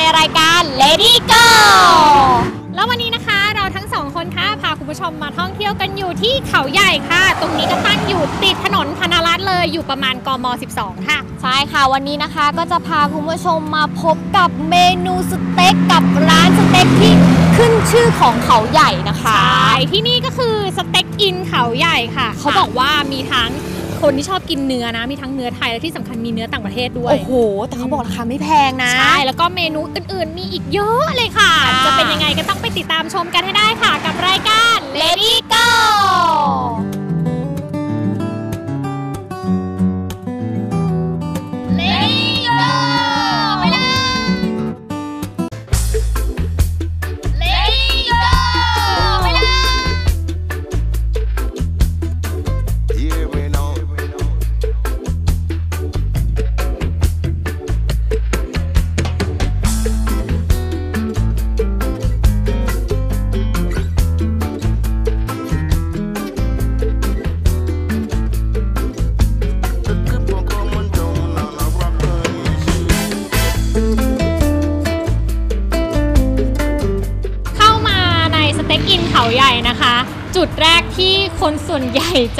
ในรายการ Lady Go แล้ววันนี้นะคะเราทั้งสองคนค่ะพาคุณผู้ชมมาท่องเที่ยวกันอยู่ที่เขาใหญ่ค่ะ ตรงนี้ก็ตั้งอยู่ติดถนนธนรัตน์เลยอยู่ประมาณกม 12 ค่ะ ใช่ค่ะวันนี้นะคะก็จะพาคุณผู้ชมมาพบกับเมนูสเต็กกับร้านสเต็กที่ขึ้นชื่อของเขาใหญ่นะคะใช่ที่นี่ก็คือสเต็กอินเขาใหญ่ค่ะ เขาบอกว่ามีทั้ง คนที่ชอบกินเนื้อนะ มีทั้งเนื้อไทย และที่สำคัญมีเนื้อต่างประเทศด้วย โอ้โห แต่เขาบอกราคาไม่แพงนะ ใช่ แล้วก็เมนูอื่นๆ มีอีกเยอะเลยค่ะค่ะจะเป็นยังไงก็ต้องไปติดตามชมกันให้ได้ค่ะกับรายการ Lady Go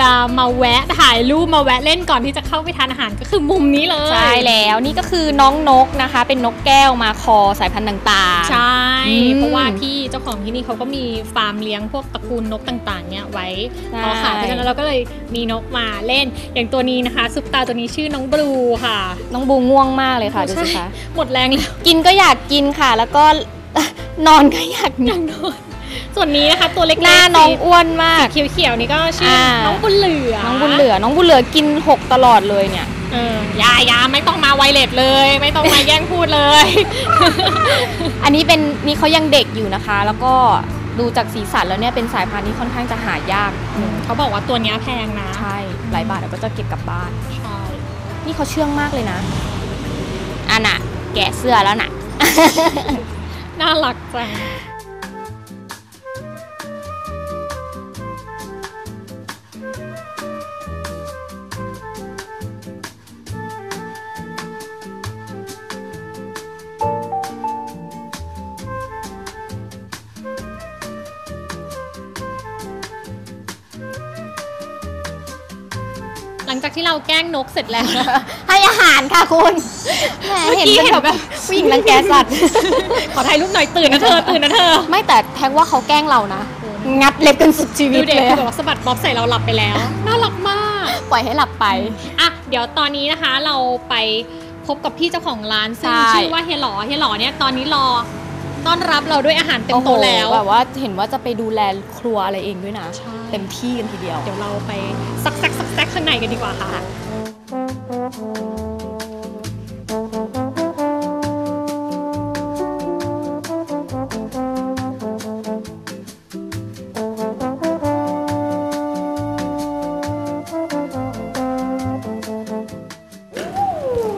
จะมาแวะถ่ายรูปมาแวะเล่นก่อนที่จะเข้าไปทานอาหารก็คือมุมนี้เลยใช่แล้วนี่ก็คือน้องนกนะคะ เป็นนกแก้วมาคอสายพันธุ์ต่างๆ ใช่อืมเพราะว่าที่เจ้าของที่นี่เขาก็มีฟาร์มเลี้ยงพวกตระกูลนกต่างๆ เนี่ยไว้ใช่พอขายเพราะฉะนั้นเราก็เลยมีนกมาเล่น อย่างตัวนี้นะคะซุปตาตัวนี้ชื่อน้องบลูค่ะ น้องบูง่วงมากเลยค่ะดูสิคะหมดแรงแล้วกินก็อยากกินค่ะ แล้วก็นอนก็อยากนอน ส่วนนี้นะคะตัวเล็กๆหน้าน้องอ้วนมากสีเขียวๆนี่ก็ชื่ออา น้องบุญเหลือน้องบุญเหลือ น้องบุญเหลือกินหกตลอดเลยเนี่ย เออยายาไม่ต้องมาไวเลสเลย ไม่ต้องมาแย่งพูดเลย อันนี้เป็นนี่เขายังเด็กอยู่นะคะ แล้วก็ดูจากสีสันแล้วเนี่ยเป็นสายพันธุ์ที่ค่อนข้างจะหายากเขาบอกว่าตัวเนี้ยแพงนะใช่หลายบาทแล้วก็จะเก็บกลับบ้าน ใช่นี่เขาเชื่องมากเลยนะอันน่ะ แกะเสื้อแล้วน่ะ น่ารักจัง ที่เราแกล้งนกเสร็จแล้ว ให้อาหารค่ะคุณแหมเมื่อเห็นกี้เป็นเห็นแบบแบบผู้หญิงรังแกสัตว์ ขอถ่ายรูปหน่อยตื่นนะเธอตื่นนะเธอไม่แต่แทงว่าเขาแกล้งเรานะ งัดเล็บกันสุดชีวิดูตเด็กเลยคืออะแบบว่าสะบัดบ๊อบใส่เราหลับไปแล้วน่ารักมากปล่อยให้หลับไป อะเดี๋ยวตอนนี้นะคะเราไปพบกับพี่เจ้าของร้านซึ่งใช่ ชื่อว่าเฮียหลอเฮียหลอเนี่ยตอนนี้รอ ต้อนรับเราด้วยอาหารเต็มโอ้โหโต๊ะแล้ว แบบว่าเห็นว่าจะไปดูแลครัวอะไรเองด้วยนะใช่เต็มที่กันทีเดียว เดี๋ยวเราไปซักแซกซักแซกข้างในกันดีกว่าค่ะ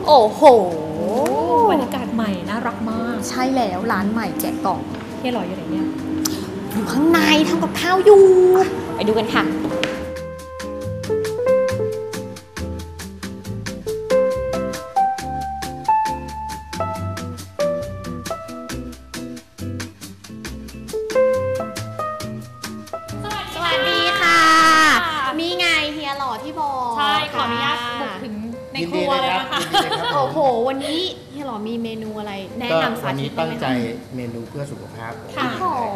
โอ้โห บรรยากาศใหม่น่ารักมาก ใช่แล้วร้านใหม่แกะกล่องเฮียหลออยู่ไหนเนี่ยอยู่ข้างในทำกับข้าวอยู่ ไปดูกันค่ะ ตตั้งบ้าไหมใจคะเมนูเพื่อสุขภาพค่ะ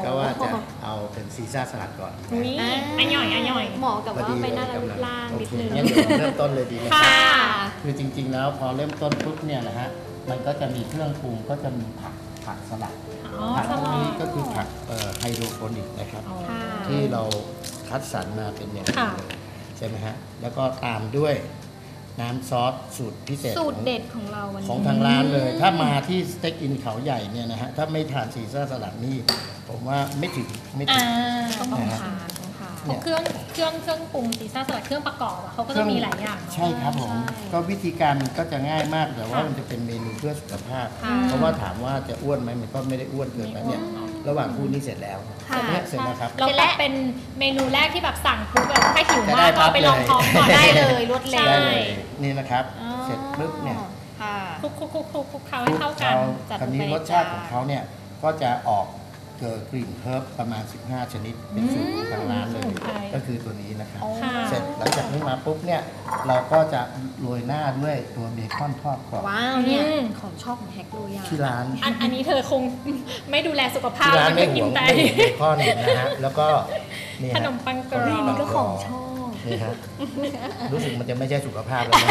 ก็ว่าจะเอาเป็นซีซ่าสลัดก่อนอุ้ยอันย่อยอันย่อยเหมาะกับพอว่าดีไปหเลน้ายรูปกำลังร่างโอนิดเคนึงงั้นเดี๋ยวเราเริ่มต้นเลยดีไหมคค่ะรับคือจริง ๆ แล้วพอเริ่มต้นปุ๊บเนี่ยนะฮะมันก็จะมีเครื่องปรุงก็จะมีผักผักสลัดอ๋อผักสพวกลัดนี้ก็คือผักเอ่อไฮโดรโปนิกนะครับอ๋อค่ะที่เราคัดสรรมาเป็นอย่างดีค่ะเลยใช่ไหมฮะแล้วก็ตามด้วย น้ำซอสสูตรพิเศษสูตรของเด็ดของเราวันของนี้ทางร้านเลย ถ้ามาที่สเต็กอินเขาใหญ่เนี่ยนะฮะ ถ้าไม่ทานซีซ่าสลัดนี่ ผมว่าไม่ถึงไม่ถึอ่าง ต้องนะฮะทานต้องทานเนี่ย เครื่องเครื่องเครื่องปรุงซีซ่าสลัดเครื่องประกอบอะเขาก็จะมีหลายอย่างเนอะ ใช่ครับผมใช่ก็วิธีการมันก็จะง่ายมากแต่ว่าค่ะมันจะเป็นเมนูเพื่อสุขภาพ ค่ะ เพราะว่าถามว่าจะอ้วนไหมมันก็ไม่ได้อ้วนเกินไปเนี่ย ระหว่างพูดนี่เสร็จแล้วค่ะเนี่ยเสร็จแล้วครับ เราแบบเป็นเมนูแรกที่แบบสั่งปุ๊บแบบถ้าหิวจะมาได้กก็เอาไปลองปั๊บเลยท้องก่อนได้ได้เลเลยยรวดเร็วใช่ได้เลยนี่นะครับ อ๋อเสร็จปุ๊บเนี่ยค่ะ คลุกคลุกคลุกคลุกคลุกเคล้าให้เข้ากัน เขาจัดคราวนี้ไปรสชาติจ้าของเขาเนี่ยก็จะออก เกิดกลิ่นเฮิร์บประมาณ 15 ชนิด เป็นสูตรของทางร้านเลยสมุนไพรก็คือตัวนี้นะครับ ค่ะ เสร็จหลังจากนี้มาปุ๊บเนี่ย เราก็จะโรยหน้าด้วยตัวเบคอนทอดกรอบว้าวเนี่ยอืม ของชอบของแฮกเลยอะที่ร้าน อันอันนี้เธอคง ไม่ดูแลสุขภาพที่ร้านมันไม่ก็หกิวนงแต่ ไม่หวงเบคอนนะฮะ แล้วก็นี่ฮะขนมปังกรอบ นี่ก็ของชอบ นี่ฮะ รู้สึกมันจะไม่ใช่สุขภาพแล้วนะ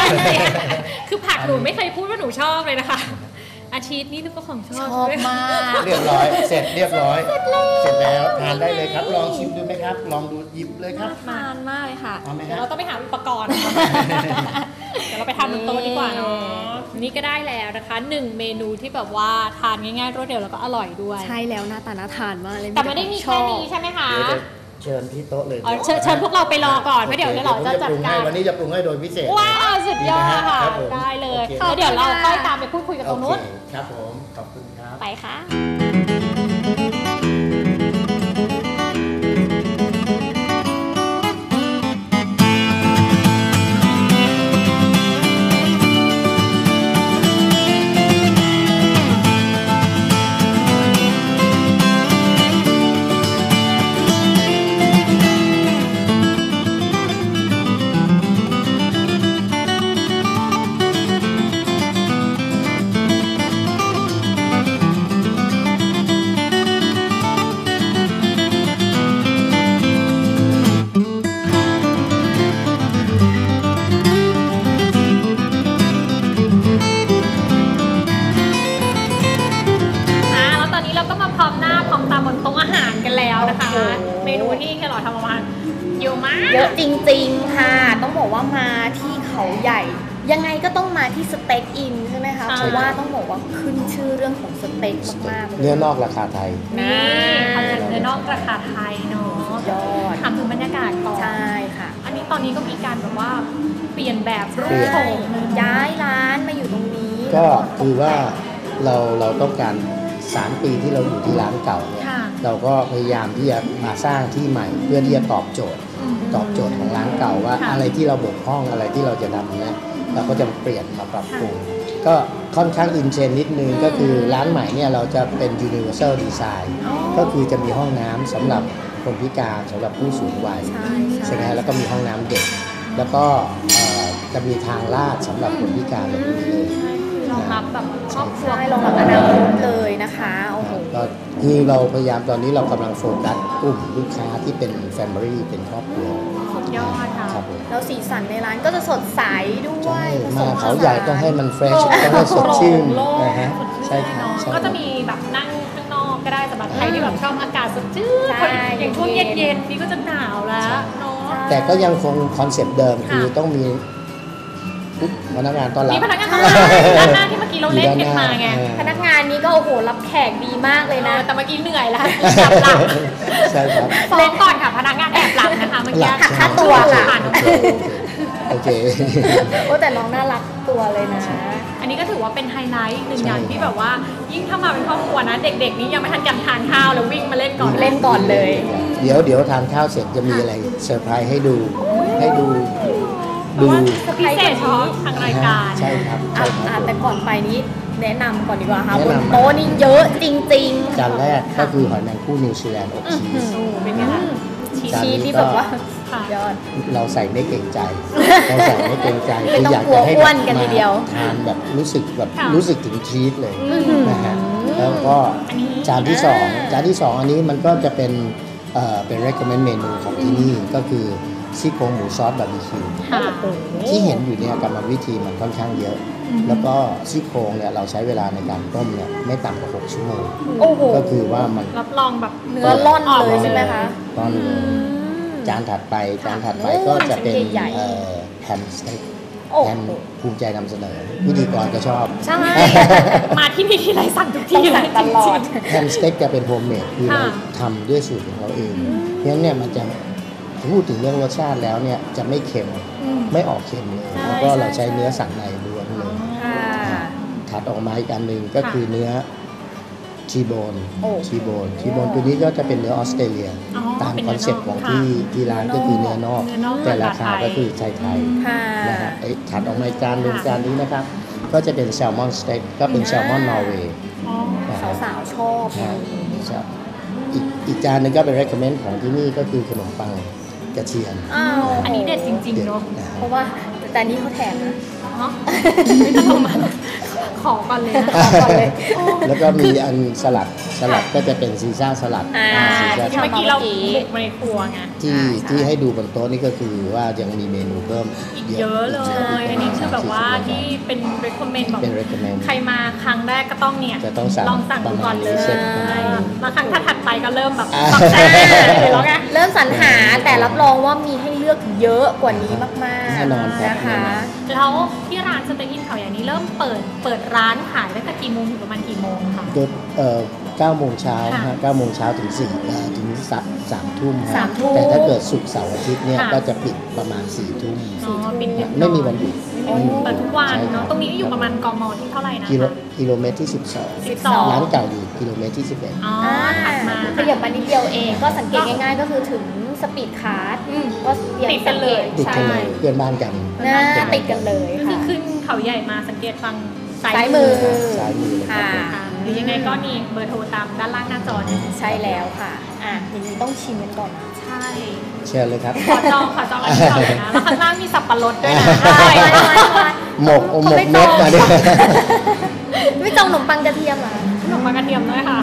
คือผักหนูไม่เคยพูดว่าหนูชอบเลยนะคะ อาชีพนี่ก็ของชชอบอบด้วยมาก เรียบร้อย เสร็จเรียบร้อย เสร็จแล้วทานได้เลยครับ ลองชิมดูไหมครับ ลองดูหยิบเลยครับทานมากเลยค่ะ เอาไหมเดี๋ยวฮะ เราต้องไปหาอุปกรณ์นะคะเดี๋ยวเราไปทำบนโต๊ะดีกว่าเนาะ นี่ก็ได้แล้วนะคะหนึ่งเมนูที่แบบว่าทานง่ายๆรวดเร็วแล้วก็อร่อยด้วย ใช่แล้วหน้าตาน่าทานมากเลยแต่ไม่ได้มีชแค่อบนี้ใช่ไหมคะ เดี๋ยวจะ เชิญที่โต๊ะเลยอ๋อเชิญเชิญพวกเราไปรอก่อนเพราะเดี๋ยวเราจะจัดการวันนี้จะปรุงให้โดยพิเศษว้าวสุดยอดค่ะครับผมได้เลยโอเคแล้วเดี๋ยวเราค่อยตามไปพูดคุยกันตรงนู้นโอเคครับผมขอบคุณครับไปค่ะ ว่ามาที่เขาใหญ่ ยังไงก็ต้องมาที่สเต็กอินใช่ไหมคะใช่เพราะว่าต้องบอกว่าขึ้นชื่อเรื่องของสเต็กมากๆเลยเนื้อนอกราคาไทยนี่คอนเซ็ปต์เนื้อนอกราคาไทยเนาะยอดถามถึงบรรยากาศก่อนใช่ค่ะ อันนี้ตอนนี้ก็มีการแบบว่าเปลี่ยนแบบรูปเปลี่ยนโฉมย้ายร้านมาอยู่ตรงนี้ ก็คือว่าเราเราต้องการ3ปีที่เราอยู่ที่ร้านเก่าเนี่ยค่ะเราก็พยายามที่จะมาสร้างที่ใหม่เพื่อที่จะตอบโจทย์ ตอบโจทย์ของร้านเก่าว่าค่ะอะไรที่เราบกพร่องอะไรที่เราจะทำเนี่ยเราก็จะเปลี่ยนมาปรับปรุงก็ค่อนข้างอินเทรนด์นิดนึงก็คือร้านใหม่เนี่ยเราจะเป็น universal design ก็คือจะมีห้องน้ำสำหรับคนพิการสำหรับผู้สูงวัยใช่ใช่ไหมฮะแล้วก็มีห้องน้ำเด็ก แล้วก็เอ่อจะมีทางลาดสำหรับคนพิการแบบนี้เลย รองรับแบบครอบครัวใช่รองรับอนาคตเลยนะคะโอ้โหก็คือเราพยายามตอนนี้เรากำลังโฟกัสกลุ่มลูกค้าที่เป็นแฟมิลี่เป็นครอบครัวสุดยอดค่ะครับผมแล้วสีสันในร้านก็จะสดใสด้วใช่ยผสมาผเขาสนใหญ่ต้องให้มันเฟรชต้องให้สดชื่นโล่งนะฮะสดชื่นใช่คเนรับอะใช่ก็จะมีแบบนั่งข้างนอกก็ได้สำหรับใครที่แบบชอบอากาศสดชื่นใช่อย่างช่วงเย็นๆนี่ก็จะหนาวแล้วเนาะ แต่ก็ยังคงคอนเซปต์เดิมค่ะคือต้องมี ปุ๊บพนักงานต้อนรัมีบพนักงานต้อนรับด้านหน้าที่เมื่อกี้เราเล่นกันมาไงอยู่พด้านหนักงานนี้ก็โอ้โหรับแขกดีมากเลยเอนะอแต่เมื่อกี้เหนื่อยแล้วกลับหลังใช่ครับฟ้องก่อนค่ะพนักงานแอบหลังนะคะเมื่อกี้หลังหักค่าตัวค่ะผ่านทั้งโอเคคู่โอเคโอ้แต่น้องน่ารักตัวเลยนะ อันนี้ก็ถือว่าเป็นไฮไลท์อีกหนึ่งใช่อย่างที่แบบว่า ยิ่งถ้ามาเป็นครอบครัวนะ เด็กๆ นี้ยังไม่ทันกันทานข้าวแล้ววิ่งมาเล่นก่อนเล่นก่อนเลย เดี๋ยวเดี๋ยวทานข้าวเสร็จจะมีอะไรเซอร์ไพรส์ให้ดูให้ดูเพ ดูราะว่าพิเศษเฉพาะทางรายการใช่ครับอะใช่คอะรับแต่ก่อนไปนี้แนะนำก่อนดีกว่าค่ะแนะบนนำโต๊ะนี่เยอะจริงจานแรกก็คือหอยแมงคู่นิวซีแลนด์อบชีสโอ้เป็นไงล่ะชีชีสจานชีสนี้ที่ก็แบบว่าค่ะ ยอด เราใส่ไม่เกรงใจ เราใส่ไม่เกรงใจไม่ต้องอยากกลัวจะให้อ้วนกันทีเดียว มาทานแบบรู้สึกแบบค่ะ รู้สึกถึงชีสเลยอื้อหือ นะฮะแล้วก็อันนี้ จานที่สองจานที่สองอันนี้มันก็จะเป็นเอ่อเป็น recommend เมนูของที่นี่ก็คือ ซี่โครงหมูซอสบาร์บีคิวค่ะที่เห็นอยู่เนี่ยกรรมวิธีมันค่อนข้างเยอะ แล้วก็ซี่โครงเนี่ยเราใช้เวลาในการต้มเนี่ยไม่ต่ำกว่า 6 ชั่วโมงโอ้โหก็คือว่ามันรับรองแบบเนื้อล่อนเลยใช่ไหมคะต้อนเลยจานถัดไปจานถัดไปก็จะเป็นใหญ่ๆเอ่อแฮมสเต็กโอ้แฮมภูมิใจนำเสนอพิธีกรก็ชอบ ใช่ มาที่นี่ทีไรสั่งทุกต้อที่งเลสั่ยงตลอดจริงแฮมสเต็กจะเป็นโฮมเมดคือค่ะเราทำด้วยสูตรของเราเองเพราะฉะนั้นเนี่ยมันจะ พูดถึงเรื่องรสชาติแล้วเนี่ยจะไม่เค็มไม่ออกเค็มเลยใช่แล้วก็เราใช่ใช้ใช่เนื้อสันในล้วนเลยค่ะถัดออกมาอีกอันหนึ่งก็ค่ะคือเนื้อชีโบนโอ้ชีโบนชีโบนตัวนี้ก็จะเป็นเนื้อออสเตรเลียอ๋อตามเป็นคเนื้อนอนอกเซ็ปต์ของค่ะที่ที่ร้านก็คือเนื้อนอกเนื้อนอกแต่ราคาราคาไทยก็คือไทยไทยค่ะๆนะฮะไอ้ถัดออกมาอีกจานหนึ่งค่ะจานนี้นะครับ ก็จะเป็นแซลมอนสเต็กก็เป็นแซลมอนนอร์เวย์อ๋อนะฮะสาวๆชอบใช่ครับอีกอีกจานหนึงก็เป็น recommend ของที่นี่ก็คือขนมปัง กระเทียมอ้าวอันนี้เด็ดจริงๆเนาะนะฮะเพราะว่าแต่อันนี้เขาแถมนะ เนาะไม่ต้องเอามาขอก่อนเลยนะขอก่อนเลยแล้วก็มีอันสลัดสลัดก็จะเป็นซีซ่าสลัดอ่าซีซ่าที่สลัเมื่ดอกี้เราบุกมาในครัวไง ที่อ่าใช่ที่ให้ดูบนโต๊ะนี่ก็คือว่ายังมีเมนูเพิ่มอีกเยอะเลย อันนี้คือแบบว่าที่เป็น recommend แบบเป็น recommend ใครมาครั้งแรกก็ต้องเนี่ยจะต้องสั่งลองสั่งดูก่อนเลยประมาณนี้เสร็จประมาณนี้แล้วครั้งถัดๆไปก็เริ่มแบบอ่าต้องแซ่เลยแล้วไงเริ่มสรรหาแต่รับรองว่ามีให้เลือกเยอะกว่านี้มากแน่นอนๆครับนะคะแล้วที่ร้านสเต็กอินเขาอย่างนี้เริ่มเปิดเปิดร้านขายตั้งแต่กี่โมงถึงประมาณกี่โมงคะโดยเอ่อ9โมงเช้าค่ะฮะ9โมงเช้าถึง4เอ่อถึง3 3ทุ่มฮะสามทุ่มแต่ถ้าเกิดศุกร์เสาร์อาทิตย์เนี่ยค่ะ ก็จะปิดประมาณ4ทุ่มอ๋อปิดดึกไม่มีวันหยุดไม่มีวันหยุดเปิดทุกวันใช่คบเนาะตรงนี้อยู่ประมาณกมที่เท่าไหร่นะกิโลคะ กิโลเมตรที่สิบ12สองร้านเก่าอยู่กิโลเมตรที่ 11 อ๋อถัดมาขยับมานิดเดียวเองก็สังเกตง่ายๆ ก็คือถึง สปีดคาร์ดอืมก็ยังติดกันเลย ติดกันใช่เลยเพื่อนบ้านกันหน้าติดกันเลยก็คือค่ะขึ้นเขาใหญ่มาสังเกตฟังซ้ายมือซ้ายมือเลยครับค่ะค่ะหรือยังไงก็นี่เบอร์โทรตามด้านล่างหน้าจอนี้ใช่แล้วค่ะอะอย่างนี้ต้องชิมกันก่อนนะใช่เชิญเลยครับขอจองขอจองอันนี้ก่อนเลยนะแล้วข้างล่างมีสับปะรดด้วยนะใช่ใช่ใช่หมกหมกเม็ดมาด้วยไม่จองขนมปังกระเทียมเหรอขนมปังกระเทียมด้วยค่ะ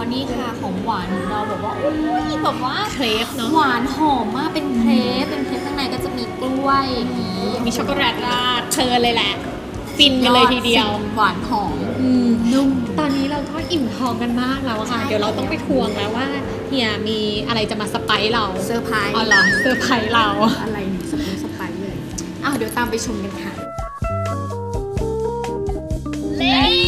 โดยเฉพาะนี่ค่ะของหวานของเราแบบว่าอุ้ยแบบว่าเครปเนาะหวานหอมมากเป็นเครปเป็นเครปข้างในก็จะมีกล้วยอย่างนี้มีช็อกโกแลตราดเชิญเลยแหละฟินกันเลยทีเดียวหวานหอมอืมนุ่มตอนนี้เราก็อิ่มท้องกันมากแล้วอะค่ะ เดี๋ยวเราต้องไปทวงแล้วว่าเฮียมีอะไรจะมาสไปซ์เราเซอร์ไพรส์อ๋อเหรอเซอร์ไพรส์เราอะไรนี่สไปซ์สไปซ์เลยอ้าวเดี๋ยวตามไปชมกันค่ะอ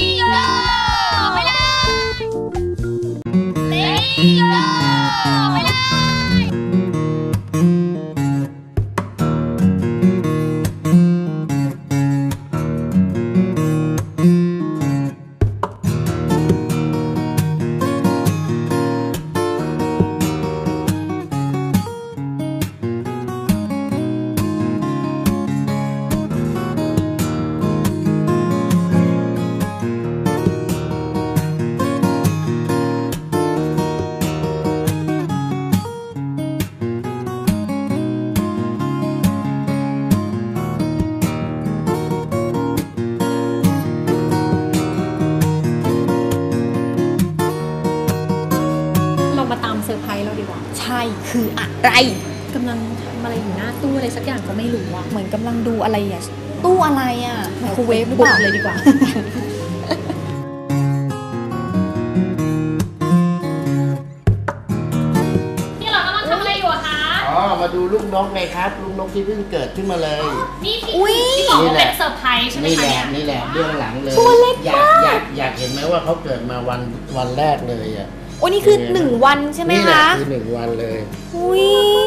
ไรกำลังทำอะไรอยู่หน้าตู้อะไรสักอย่างก็ไม่รู้อะเหมือนกำลังดูอะไรอะ ตู้อะไรอะไมโครเวฟหรือเปล่า บุกเลยดีกว่าที่เรากำลังทำอะไรอยู่อะคะ อ๋อ มาดูลูกนกไงครับ ลูกนกที่เพิ่งเกิดขึ้นมาเลย นี่ที่อุ๊ย ที่บอกนี่ว่าแหเป็ละนเซอร์ไพรส์ใช่ไหมนี่คะแหละเนี่ยนี่แหละเบื้องหลังเลยตัวเล็กอยากอยากอยากเห็นไหมว่าเขาเกิดมาวันวันแรกเลยอะโอ้นี่คือหนึ่งวันใช่ไหมนี่แหละคะคือหนึ่งวันเลยอุ้ย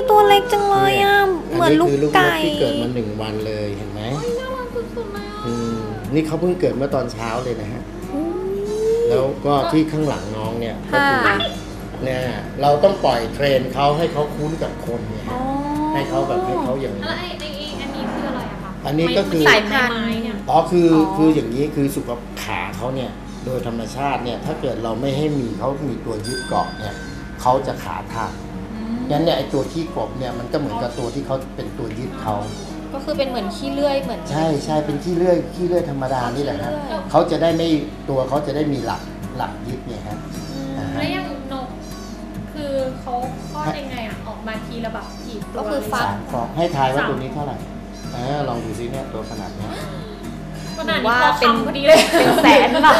ตัวเล็กจังเลยอะเหมือนลูกคืลูกนไก่กที่เกิดมาหนึ่งวันเลยเห็นไหมอืมนี่เขาเพิ่งเกิดเมื่อตอนเช้าเลยนะฮะแล้วก็ที่ข้างหลังน้องเนี่ยก็ค่ะคือเนี่ยเราต้องปล่อยเทรนเขาให้เขาคุ้นกับคนเนี่ยอ๋อให้เขาแบบให้เขาอย่างแล้วไอ้ไอ้ไอ้อันนี้คืออะไรอะคะอันนี้ก็คือสายพันธุ์ไม้เนี่ยอ๋อคือออคืออย่างนี้คือสุขภาพขาเขาเนี่ย โดยธรรมชาติเนี่ยถ้าเกิดเราไม่ให้มีเขามีตัวยึดเกาะเนี่ยเขาจะขาทับงั้นเนี่ยไอตัวที่กบเนี่ยมันก็เหมือนกับตัวที่เขาเป็นตัวยึดเขาก็คือเป็นเหมือนขี้เลื่อยเหมือนใช่ใช่เป็นขี้เลื่อยขี้เลื่อยธรรมดานี่แหละฮะเขาจะได้ไม่ตัวเขาจะได้มีหลักหลักยึดเนี่ยฮะอ่าฮะแล้วอย่างนกคือเขาคลอดยังไงอะออกมาทีละแบบกี่ตัวก็คือฟักสามฟองให้ทายว่าตัวนี้เท่าไหร่อ่าลองดูซิเนี่ยตัวขนาดเนี้ย ขนาดนี้ว่าพอเป็นคำพอดีเลย เป็นแสนหรอ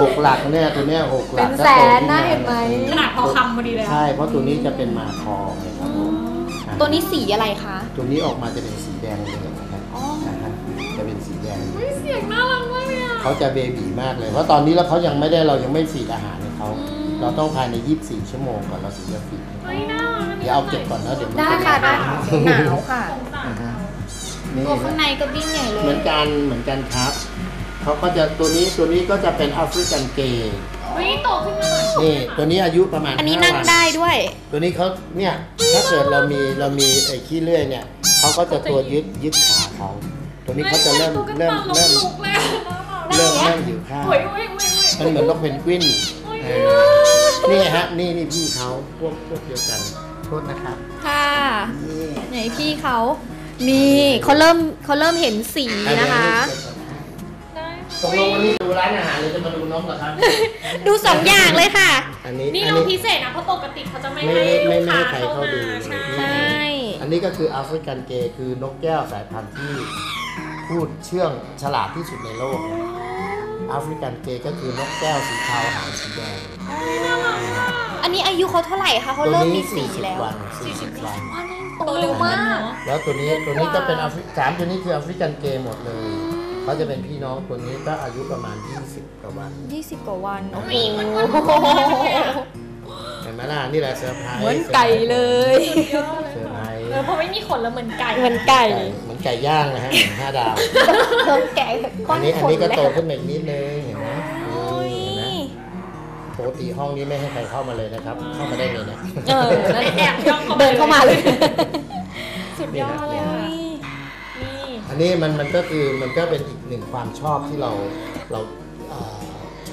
หกหลักเนี่ยตัวเนี้ยหกหลักเป็นถ้าแสโตนขึ้นะมาเห็นไหม ขนาดพอคำพอดีเลยอะ ใช่เพราะตัวนี้จะเป็นมาคอไงครับผมอ่าตัวนี้สีอะไรคะ ตัวนี้ออกมาจะเป็นสีแดงเลยนะครับอ๋อนะฮะจะเป็นสีแดงอุ๊ยเสียงน่ารักมากเลยอะเขาจะเบบีมากเลยเพราะตอนนี้แล้วเขายังไม่ได้เรายังไม่ฟีดอาหารให้เขาเราต้องภายใน 24 ชั่วโมงก่อนเราถึงจะฟีดให้เขาเฮ้ยน่ารักเดี๋ยวเอาเก็บก่อนนะเดี๋ยวมันได้จค่ะได้ค่ะหนาวค่ะ สงสารอ่าฮะเขานี่ ตัวข้างในก็วิ่งใหญ่เลเหมืยอนกันเหมือนกันครับเขาก็จะตัวนี้ตัวนี้ก็จะเป็นแอฟริกันเกย์เฮ้ยโตขึ้นมาหน่อยนี่ตัวนี้อายุประมาณอันนี้ห้านั่งวัได้ด้วย ตัวนี้เขาเนี่ยถ้าเกิดเรามีเรามีไอ้ขี้เลื่อยเนี่ยเขาก็จะตัวยึดยึดขาเขาตัวนี้เขาจะเริ่มตุ๊กตาเริ่มลงเริ่มลุกเลยอะเริ่มเริ่มอยู่ข้างโอ้ยโอ้ยโอ้ยโอ้ยมันเหมือนนกเพนกวินเออนี่ฮะนี่นี่พี่เขาพวกพวกเดียวกันโทษนะครับค่ะนี่ไหนพี่เขา นี่เขาเริ่มเขาเริ่มเห็นสีนะคะได้ตกลงวันนี้ดูร้านอาหารหรือจะมาดูนกเหรอครับดูสองอย่างเลยค่ะ อันนี้นี่อันเรานี้ พิเศษนะเพราะปกติเขาจะไม่ไม่ให้ไม่ลูกไม่ค้าให้ใครเข้าเข้ามาดู ใช่ ใช่ อันนี้ก็คือแอฟริกันเกย์คือนกแก้วสายพันธุ์ที่พูดเชื่องฉลาดที่สุดในโลกนะแอฟริกันเกย์ก็คือนกแก้วสีขาวหางสีแดงอันนี้อายุเขาเท่าไหร่คะเขาเริ่มมีสี40แล้ว วัน40วัน โตเร็วมาก แล้วตัวนี้ตัวนี้ก็เป็นแอฟริสามตัวนี้คือแอฟริกันเกย์หมดเลยเขาจะเป็นพี่น้องตัวนี้ก็อายุประมาณ 20 กว่าวัน20 กว่าวัน โอ้โหเห็นไหมล่ะนี่แหละเซอร์ไพรส์เหมือนไก่เลยเซอร์ไพรส์เออเพราะไม่มีขนแล้วเหมือนไก่เหมือนไก่เหมือนไก่ย่างนะฮะเหมือนห้าดาวเพิ่มแก่ก้อัอนนนี้อันขนนี้ก็แล้วโตขึ้นมาอีกนิดนึง ติห้องนี้ไม่ให้ใครเข้ามาเลยนะครับ เข้ามาได้ไงเนี่ยเออนั่นแอบย่องเข้ามาเดินเข้ามาเลย สุดยอดเลยค่ะนี่อันนี้มันมันก็คือมันก็เป็นอีกหนึ่งความชอบที่เราเราเอ่อ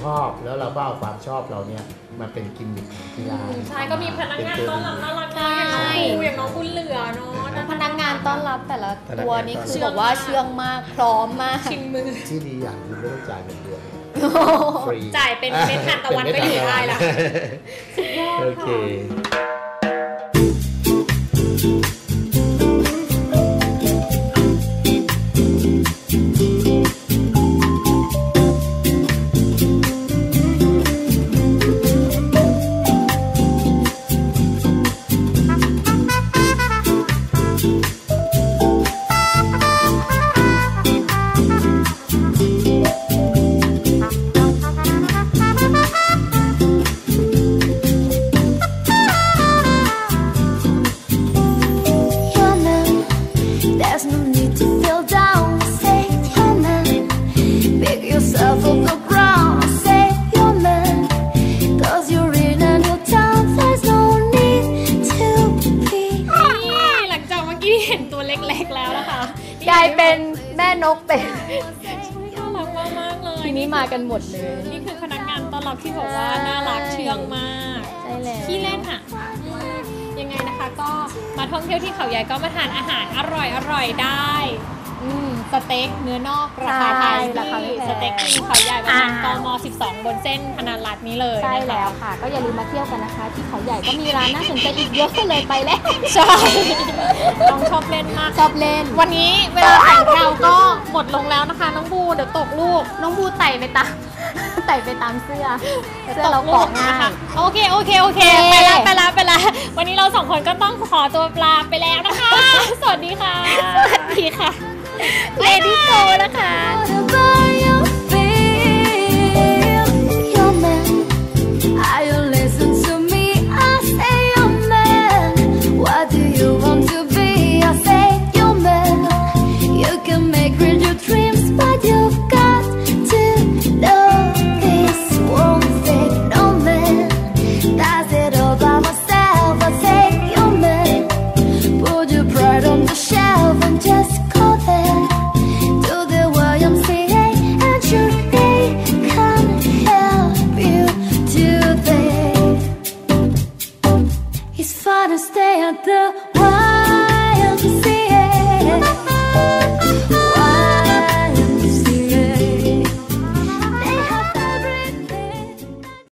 ชอบแล้วเราก็เอาความชอบเราเนี่ยมาเป็นกิมมิคของที่ร้านใช่ก็มีพนักงานเป็ต้อนรับน่ารักใช่มากอย่างน้องคุณอย่างน้องคุณเหลือเนาะพนักงานต้อนรับแต่ละพนักงานตัวนี่คือต้อนรับแบบว่าเชื่องมากพร้อมมาก ชิมมือ ที่ดีอย่างคือไม่ต้องจ่ายเงินเดือน ฟรีจ่ายเป็นเม็ดทานตะวันเป็ก็อยู่เม็ได้ละ โอเค กันหมดเลย นี่คือพนักงานต้อนรับที่บอกว่าน่ารักเชื่องมากใช่แล้วขี้เล่นอะอืมยังไงนะคะก็มาท่องเที่ยวที่เขาใหญ่ก็มาทานอาหารอร่อยอร่อยๆได้อืม สเต็กเนื้อนอกราคาไทยใช่ราคาไม่แพง สเต็กกินเขาใหญ่ประมาณกอ่าม12 บนเส้นพนันรัฐนี้เลยใช่นะคะแล้วค่ะ ก็อย่าลืมมาเที่ยวกันนะคะ ที่เขาใหญ่ก็มีร้านน่าสนใจอีกเยอะเลยไปแล้วใช่น้องชอบเล่นมาก ชอบเล่น วันนี้เวลาของเราก็หมดลงแล้วนะคะ น้องบูเดี๋ยวตกลูก น้องบูไต่ไปตาม ไต่ไปตามเสื้อ เสื้อเราตเกาะลูง่านะคะยโอเค โอเค โอเค โอเค ไปละไปละไปละวันนี้เราสองคนก็ต้องขอตัวลาไปแล้วนะคะ สวัสดีค่ะ สวัสดีค่ะ เลดี้โกนะคะ